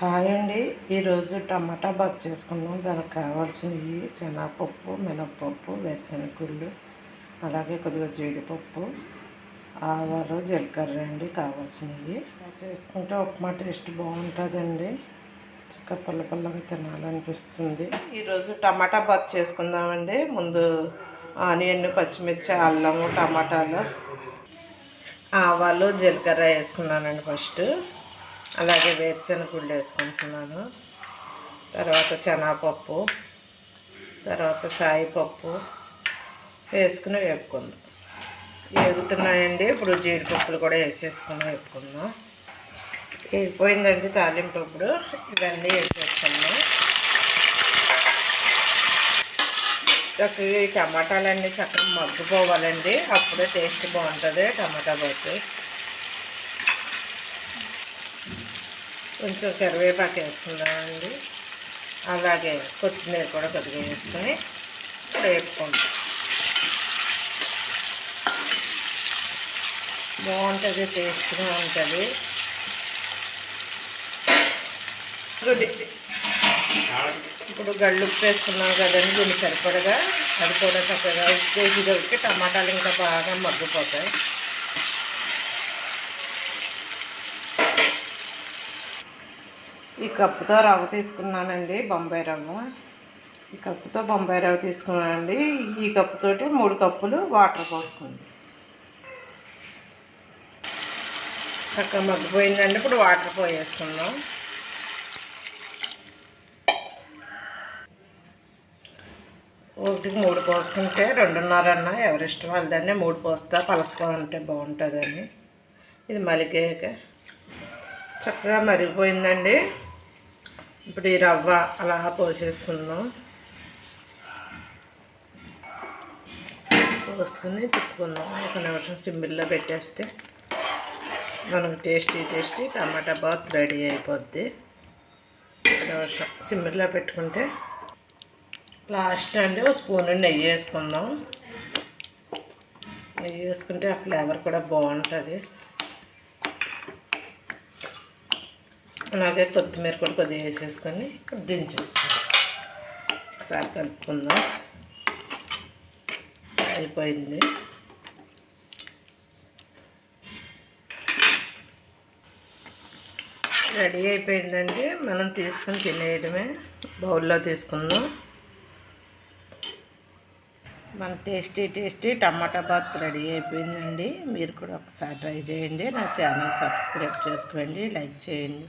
Hi అండి. ఈరోజు టమాటా bath చేసుకుందాం. దానికి కావాల్సినవి శనగపప్పు మినప్పప్పు వేరుశనగుళ్ళు అలాగే కొద్దిగా జీడిపప్పు ఆవాలు జీలకర్ర అండి కావాల్సినవి. చేసుకుంటే ఉప్మా టేస్ట్ బాగుంటుందండి. చక్క పుల్ల పుల్లగా తినాలనిపిస్తుంది. ఈరోజు టమాటా బాత్ చేసుకుందామండి. ముందు ఆనియన్ పచ్చిమిర్చి అల్లము టమాటాలు ఆవాలు జీలకర్ర వేసుకున్నానండి ఫస్ట్. అలాగే వేరుశనగుళ్ళు వేసుకుంటున్నాను. తర్వాత శనగపప్పు తర్వాత సాయిపప్పు వేసుకుని వేపుకుందాం. వేగుతున్నాయండి ఇప్పుడు జీడిపప్పులు కూడా వేసేసుకుని వేపుకుందాం. వేగిపోయిందండి తాలింపు ఇప్పుడు. ఇవన్నీ వేసేసుకున్నాం చక్కగా ఈ టమాటాలన్నీ చక్కగా మగ్గిపోవాలండి. అప్పుడే టేస్ట్ బాగుంటుంది. టమాటా బాత్. కొంచెం కరివేపాకు వేసుకుందామండి. అలాగే కొత్తిమీర కూడా కొద్దిగా వేసుకొని వేపుకుంటాం బాగుంటుంది టేస్ట్గా ఉంటుంది. ఇప్పుడు ఇప్పుడు గళ్ళు ఉప్పు వేసుకున్నాం కదండి దీన్ని సరిపడగా. అది కూడా చక్కగా ఉప్పు వేసి దొరికి టమాటాలు ఇంకా బాగా మగ్గిపోతాయి. ఈ కప్పుతో రవ్వ తీసుకున్నానండి బొంబాయి రవ్వ. ఈ కప్పుతో బొంబాయి రవ్వ తీసుకున్నానండి. ఈ కప్పుతోటి మూడు కప్పులు వాటర్ పోసుకోండి. చక్కగా మగ్గిపోయిందండి. ఇప్పుడు వాటర్ పోయేసుకుందాం. ఒకటికి మూడు పోసుకుంటే రెండున్నర అన్న ఎవరిష్టం వాళ్ళదాన్ని మూడు పోస్తా. పలసగా ఉంటే బాగుంటుందని. ఇది మలిగాక చక్కగా మరిగిపోయిందండి. ఇప్పుడు ఈ రవ్వ అలా పోసేసుకుందాం. పోసుకుని తిప్పుకుందాం. ఒక నిమిషం సింబిల్లో పెట్టేస్తే మనకు tasty tasty tomato bath ready అయిపోద్ది. నిమిషం సిమ్మిల్లో పెట్టుకుంటే లాస్ట్ అండి ఒక స్పూన్ నెయ్యి వేసుకుందాం. నెయ్యి వేసుకుంటే ఆ ఫ్లేవర్ కూడా బాగుంటుంది. అలాగే కొత్తిమీర కూడా కొద్దిగా వేసేసుకొని దించేసుకుందాం. ఒకసారి కలుపుకుందాం. అయిపోయింది. రెడీ అయిపోయిందండి. మనం తీసుకుని తినేయడమే. బౌల్లో తీసుకుందాం. మన tasty tasty tomato bath ready అయిపోయిందండి. మీరు కూడా ఒకసారి ట్రై చేయండి. నా ఛానల్ సబ్స్క్రైబ్ చేసుకోండి లైక్ చేయండి.